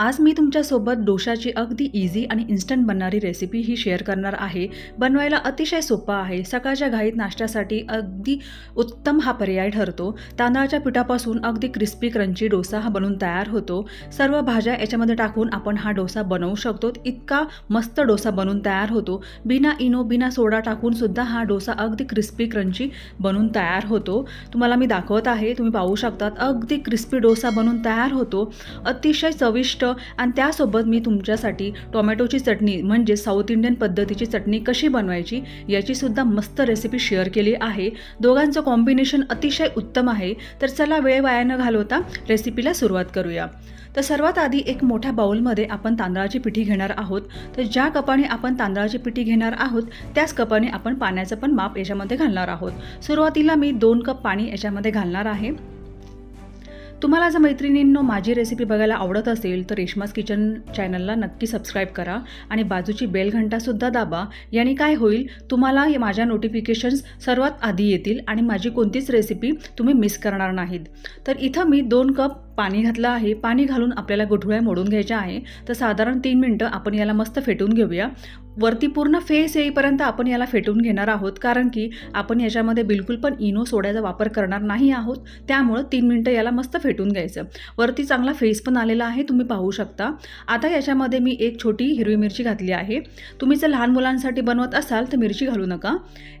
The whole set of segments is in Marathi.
आज मी तुमच्यासोबत डोशाची अगदी इझी आणि इन्स्टंट बनणारी रेसिपी ही शेअर करणार आहे. बनवायला अतिशय सोपा आहे. सकाळच्या घाईत नाश्त्यासाठी अगदी उत्तम हा पर्याय ठरतो. तांदळाच्या पिठापासून अगदी क्रिस्पी क्रंची डोसा हा बनवून तयार होतो. सर्व भाज्या याच्यामध्ये टाकून आपण हा डोसा बनवू शकतो. इतका मस्त डोसा बनवून तयार होतो. बिना इनो बिना सोडा टाकून सुद्धा हा डोसा अगदी क्रिस्पी क्रंची बनवून तयार होतो. तुम्हाला मी दाखवत आहे. तुम्ही पाहू शकतात अगदी क्रिस्पी डोसा बनवून तयार होतो. अतिशय चविष्ट आणि त्यासोबत मी तुमच्यासाठी टोमॅटोची चटणी म्हणजे साऊथ इंडियन पद्धतीची चटणी कशी बनवायची याचीसुद्धा मस्त रेसिपी शेअर केली आहे. दोघांचं कॉम्बिनेशन अतिशय उत्तम आहे. तर चला वेळ वाया न घालवता रेसिपीला सुरुवात करूया. तर सर्वात आधी एक मोठ्या बाउलमध्ये आपण तांदळाची पिठी घेणार आहोत. तर ज्या कपाने आपण तांदळाची पिठी घेणार आहोत त्याच कपाने आपण पाण्याचं पण माप याच्यामध्ये घालणार आहोत. सुरुवातीला मी दोन कप पाणी याच्यामध्ये घालणार आहे. तुम्हाला जर मैत्रिणींनो माझी रेसिपी बघायला आवडत असेल तर रेशमास किचन चॅनलला नक्की सबस्क्राईब करा आणि बाजूची बेल घंटासुद्धा दाबा. याने काय होईल तुम्हाला माझ्या नोटिफिकेशन्स सर्वात आधी येतील आणि माझी कोणतीच रेसिपी तुम्ही मिस करणार नाहीत. तर इथं मी दोन कप पाणी घातलं आहे. पाणी घालून आपल्याला गुठळ्या मोडून घ्यायच्या आहे. तर साधारण तीन मिनटं आपण याला मस्त फेटून घेऊया. वरती पूर्ण फेस येईपर्यंत आपण याला फेटून घेणार आहोत. कारण की आपण याच्यामध्ये बिलकुल पण इनो सोड्याचा वापर करणार नाही आहोत. त्यामुळं तीन मिनटं याला मस्त फेटून घ्यायचं. वरती चांगला फेस पण आलेला आहे. तुम्ही पाहू शकता. आता याच्यामध्ये मी एक छोटी हिरवी मिरची घातली आहे. तुम्ही जर लहान मुलांसाठी बनवत असाल तर मिरची घालू नका.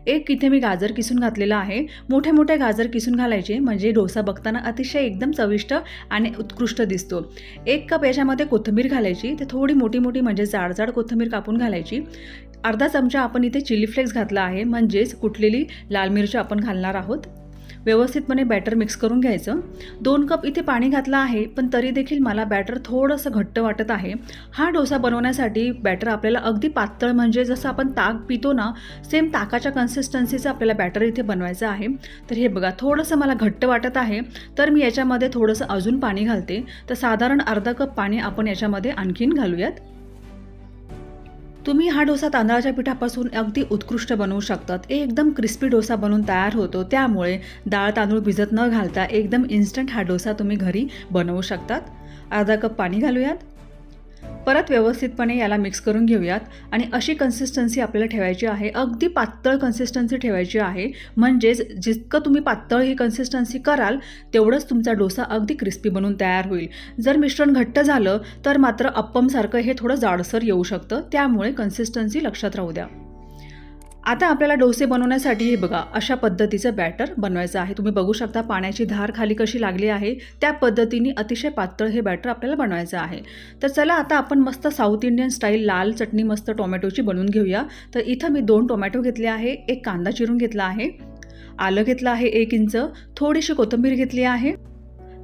एक इथे मी गाजर किसून घातलेला आहे. मोठे मोठे गाजर किसून घालायचे. म्हणजे डोसा बघताना अतिशय एकदम चविष्ट आणि उत्कृष्ट दिसतो. एक कप याच्यामध्ये कोथिंबीर घालायची ते थोडी मोठी मोठी म्हणजे जाडजाड कोथिंबीर कापून घालायची. अर्धा चमचा आपण इथे चिली फ्लेक्स घातला आहे म्हणजेच कुठलेली लाल मिरची आपण घालणार आहोत. व्यवस्थितपणे बॅटर मिक्स करून घ्यायचं. दोन कप इथे पाणी घातलं आहे पण तरी देखील मला बॅटर थोडंसं घट्ट वाटत आहे. हा डोसा बनवण्यासाठी बॅटर आपल्याला अगदी पातळ म्हणजे जसं आपण ताक पितो ना सेम ताकाच्या कन्सिस्टन्सीचं आपल्याला बॅटर इथे बनवायचं आहे. तर हे बघा थोडंसं मला घट्ट वाटत आहे. तर मी याच्यामध्ये थोडंसं अजून पाणी घालते. तर साधारण अर्धा कप पाणी आपण याच्यामध्ये आणखीन घालूयात. तुम्ही हा डोसा तांदळाच्या पिठापासून अगदी उत्कृष्ट बनवू शकतात. एकदम क्रिस्पी डोसा बनवून तयार होतो. त्यामुळे डाळ तांदूळ भिजत न घालता एकदम इन्स्टंट हा डोसा तुम्ही घरी बनवू शकतात. अर्धा कप पाणी घालूयात. परत व्यवस्थितपणे याला मिक्स करून घेऊयात. आणि अशी कन्सिस्टन्सी आपल्याला ठेवायची आहे. अगदी पातळ कन्सिस्टन्सी ठेवायची आहे. म्हणजेच जितकं तुम्ही पातळ ही कन्सिस्टन्सी कराल तेवढंच तुमचा डोसा अगदी क्रिस्पी बनून तयार होईल. जर मिश्रण घट्ट झालं तर मात्र अप्पमसारखं हे थोडं जाडसर येऊ शकतं. त्यामुळे कन्सिस्टन्सी लक्षात राहू द्या. आता आपल्याला डोसे बनवण्यासाठी हे बघा अशा पद्धतीचं बॅटर बनवायचं आहे. तुम्ही बघू शकता पाण्याची धार खाली कशी लागली आहे त्या पद्धतीने अतिशय पातळ हे बॅटर आपल्याला बनवायचं आहे. तर चला आता आपण मस्त साऊथ इंडियन स्टाईल लाल चटणी मस्त टोमॅटोची बनवून घेऊया. तर इथं मी दोन टोमॅटो घेतले आहे एक कांदा चिरून घेतला आहे. आलं घेतलं आहे एक इंच. थोडीशी कोथिंबीर घेतली आहे.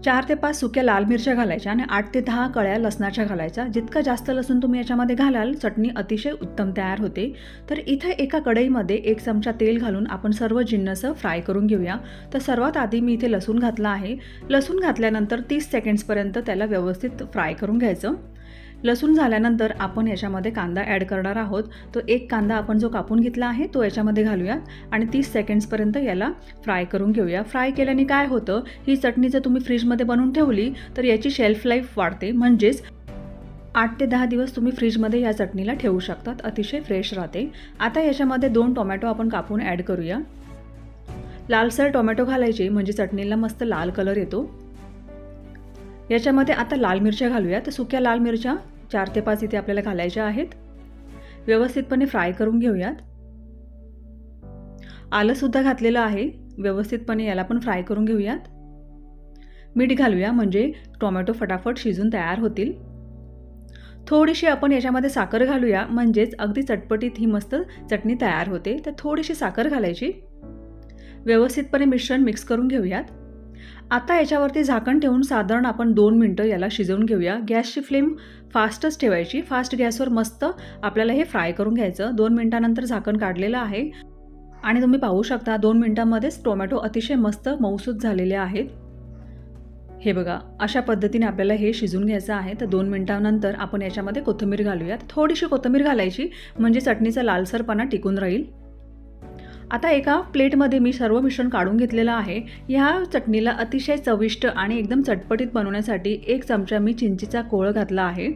चार ते पाच सुक्या लाल मिरच्या घालायच्या आणि आठ ते दहा कळ्या लसणाच्या घालायच्या. जितका जास्त लसूण तुम्ही याच्यामध्ये घालाल चटणी अतिशय उत्तम तयार होते. तर इथे एका कढईमध्ये एक चमचा तेल घालून आपण सर्व जिन्नस फ्राय करून घेऊया. तर सर्वात आधी मी इथे लसूण घातला आहे. लसूण घातल्यानंतर तीस सेकंड्सपर्यंत त्याला व्यवस्थित फ्राय करून घ्यायचं. लसूण झाल्यानंतर आपण याच्यामध्ये कांदा ॲड करणार आहोत. तो एक कांदा आपण जो कापून घेतला आहे तो याच्यामध्ये घालूयात. आणि तीस सेकंड्सपर्यंत याला फ्राय करून घेऊया. फ्राय केल्याने काय होतं? ही चटणी जर तुम्ही फ्रीजमध्ये बनवून ठेवली तर याची शेल्फ लाईफ वाढते. म्हणजेच आठ ते दहा दिवस तुम्ही फ्रीजमध्ये या चटणीला ठेवू शकतात. अतिशय फ्रेश राहते. आता याच्यामध्ये दोन टोमॅटो आपण कापून ॲड करूया. लालसर टोमॅटो घालायचे म्हणजे चटणीला मस्त लाल कलर येतो. याच्यामध्ये आता लाल मिरच्या घालूया. तर सुक्या लाल मिरच्या चार ते पाच इथे आपल्याला घालायच्या आहेत. व्यवस्थितपणे फ्राय करून घेऊयात. आलंसुद्धा घातलेलं आहे. व्यवस्थितपणे याला पण फ्राय करून घेऊयात. मीठ घालूया म्हणजे टोमॅटो फटाफट शिजून तयार होतील. थोडीशी आपण याच्यामध्ये साखर घालूया म्हणजेच अगदी चटपटीत ही मस्त चटणी तयार होते. तर थोडीशी साखर घालायची. व्यवस्थितपणे मिश्रण मिक्स करून घेऊयात. आता याच्यावरती झाकण ठेवून साधारण आपण दोन मिनटं याला शिजवून घेऊया. गॅसची फ्लेम फास्टच ठेवायची. फास्ट गॅसवर मस्त आपल्याला हे फ्राय करून घ्यायचं. दोन मिनटानंतर झाकण काढलेलं आहे. आणि तुम्ही पाहू शकता दोन मिनटांमध्येच टोमॅटो अतिशय मस्त मऊसूत झालेले आहेत. हे बघा अशा पद्धतीने आपल्याला हे शिजून घ्यायचं आहे. तर दोन मिनटानंतर आपण याच्यामध्ये कोथिंबीर घालूयात. थोडीशी कोथिंबीर घालायची म्हणजे चटणीचा लालसरपणा टिकून राहील. आता एका प्लेटमध्ये मी सर्व मिश्रण काढून घेतलेलं आहे. ह्या चटणीला अतिशय चविष्ट आणि एकदम चटपटीत बनवण्यासाठी एक चमचा मी चिंचेचा कोळ घातला आहे.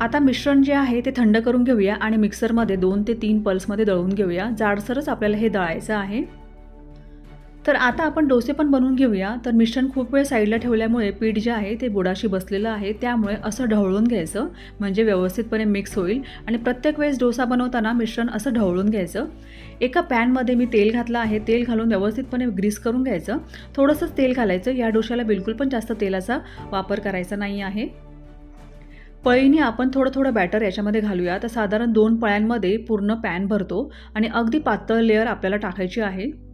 आता मिश्रण जे आहे ते थंड करून घेऊया आणि मिक्सरमध्ये दोन ते तीन पल्समध्ये दळून घेऊया. जाडसरच आपल्याला हे दळायचं आहे. तर आता आपण डोसे पण बनवून घेऊया. तर मिश्रण खूप वेळ साईडला ठेवल्यामुळे पीठ जे आहे ते बुडाशी बसलेलं आहे. त्यामुळे असं ढवळून घ्यायचं. म्हणजे व्यवस्थितपणे मिक्स होईल. आणि प्रत्येक वेळेस डोसा बनवताना मिश्रण असं ढवळून घ्यायचं. एका पॅनमध्ये मी तेल घातलं आहे. तेल घालून व्यवस्थितपणे ग्रीस करून घ्यायचं. थोडंसंच तेल घालायचं. या डोशाला बिलकुल पण जास्त तेलाचा वापर करायचा नाही आहे. पळीने आपण थोडं थोडं बॅटर याच्यामध्ये घालूया. तर साधारण दोन पळ्यांमध्ये पूर्ण पॅन भरतो. आणि अगदी पातळ लेअर आपल्याला टाकायची आहे.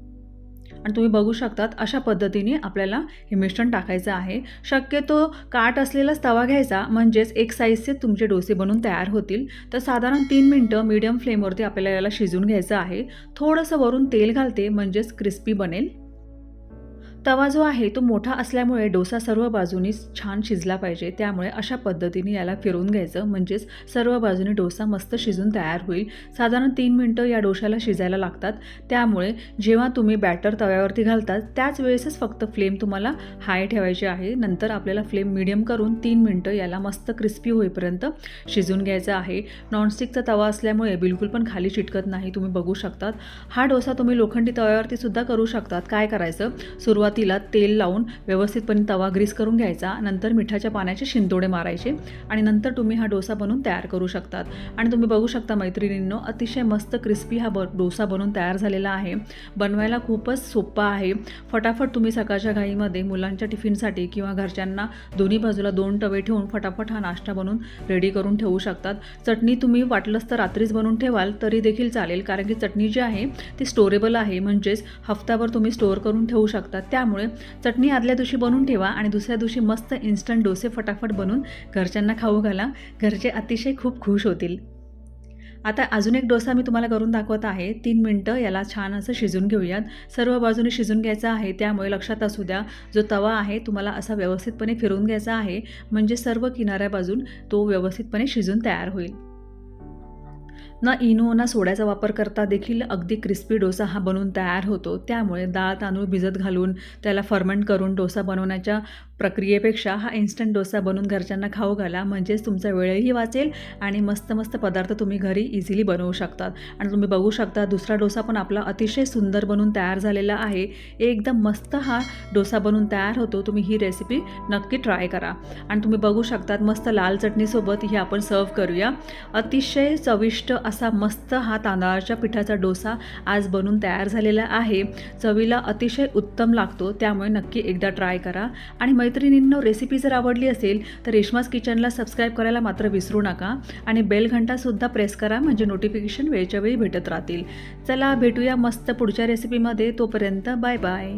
आणि तुम्ही बघू शकतात अशा पद्धतीने आपल्याला हे मिश्रण टाकायचं आहे. शक्यतो काट असलेलाच तवा घ्यायचा म्हणजेच एक साईजचे तुमचे डोसे बनून तयार होतील. तर साधारण तीन मिनटं मीडियम फ्लेमवरती आपल्याला याला शिजून घ्यायचं आहे. थोडंसं वरून तेल घालते म्हणजेच क्रिस्पी बनेल. तवा जो आहे तो मोठा असल्यामुळे डोसा सर्व बाजूनी छान शिजला पाहिजे. त्यामुळे अशा पद्धतीने याला फिरवून घ्यायचं. म्हणजेच सर्व बाजूनी डोसा मस्त शिजून तयार होईल. साधारण तीन मिनटं या डोशाला शिजायला लागतात. त्यामुळे जेव्हा तुम्ही बॅटर तव्यावरती घालतात त्याच वेळेसच फक्त फ्लेम तुम्हाला हाय ठेवायची आहे. नंतर आपल्याला फ्लेम मिडियम करून तीन मिनटं याला मस्त क्रिस्पी होईपर्यंत शिजून घ्यायचं आहे. नॉनस्टिकचा तवा असल्यामुळे बिलकुल पण खाली चिटकत नाही तुम्ही बघू शकतात. हा डोसा तुम्ही लोखंडी तव्यावरती सुद्धा करू शकतात. काय करायचं? सुरुवात सुरुवातीला तेल लावून व्यवस्थितपणे तवा ग्रीस करून घ्यायचा नंतर मिठाच्या पाण्याचे शिंतोडे मारायचे आणि नंतर तुम्ही हा डोसा बनवून तयार करू शकतात. आणि तुम्ही बघू शकता मैत्रिणींनो अतिशय मस्त क्रिस्पी हा ब डोसा बनवून तयार झालेला आहे. बनवायला खूपच सोपा आहे. फटाफट तुम्ही सकाळच्या घाईमध्ये मुलांच्या टिफिनसाठी किंवा घरच्यांना दोन्ही बाजूला दोन टवे ठेवून फटाफट हा नाश्ता बनवून रेडी करून ठेवू शकतात. चटणी तुम्ही वाटलंच तर रात्रीच बनवून ठेवाल तरी देखील चालेल. कारण की चटणी जी आहे ती स्टोरेबल आहे. म्हणजेच हफ्ताभर तुम्ही स्टोअर करून ठेवू शकता. त्या त्यामुळे चटणी आदल्या दिवशी बनवून ठेवा आणि दुसऱ्या दिवशी मस्त इन्स्टंट डोसे फटाफट बनवून घरच्यांना खाऊ घाला. घरचे अतिशय खूप खुश होतील. आता अजून एक डोसा मी तुम्हाला करून दाखवत आहे. तीन मिनटं याला छान असं शिजून घेऊयात. सर्व बाजूने शिजून घ्यायचं आहे. त्यामुळे लक्षात असू द्या जो तवा आहे तुम्हाला असा व्यवस्थितपणे फिरवून घ्यायचा आहे. म्हणजे सर्व किनाऱ्या बाजून तो व्यवस्थितपणे शिजून तयार होईल. ना इनो ना सोड्याचा वापर करता देखील अगदी क्रिस्पी डोसा हा बनवून तयार होतो. त्यामुळे डाळ तांदूळ भिजत घालून त्याला फर्मेंट करून डोसा बनवण्याच्या प्रक्रियेपेक्षा हा इन्स्टंट डोसा बनवून घरच्यांना खाऊ घाला. म्हणजेच तुमचा वेळही वाचेल आणि मस्त मस्त पदार्थ तुम्ही घरी इझिली बनवू शकतात आणि तुम्ही बघू शकता दुसरा डोसा पण आपला अतिशय सुंदर बनून तयार झालेला आहे. एकदम मस्त हा डोसा बनवून तयार होतो. तुम्ही ही रेसिपी नक्की ट्राय करा. आणि तुम्ही बघू शकतात मस्त लाल चटणीसोबत ही आपण सर्व करूया. अतिशय चविष्ट असा मस्त हा तांदळाच्या पिठाचा डोसा आज बनून तयार झालेला आहे. चवीला अतिशय उत्तम लागतो त्यामुळे नक्की एकदा ट्राय करा. आणि मैत्रिणींनो रेसिपी जर आवडली असेल तर रेश्मास किचनला सबस्क्राईब करायला मात्र विसरू नका. आणि बेल घंटासुद्धा प्रेस करा म्हणजे नोटिफिकेशन वेळच्या वेळी भेटत राहतील. चला भेटूया मस्त पुढच्या रेसिपीमध्ये तोपर्यंत बाय बाय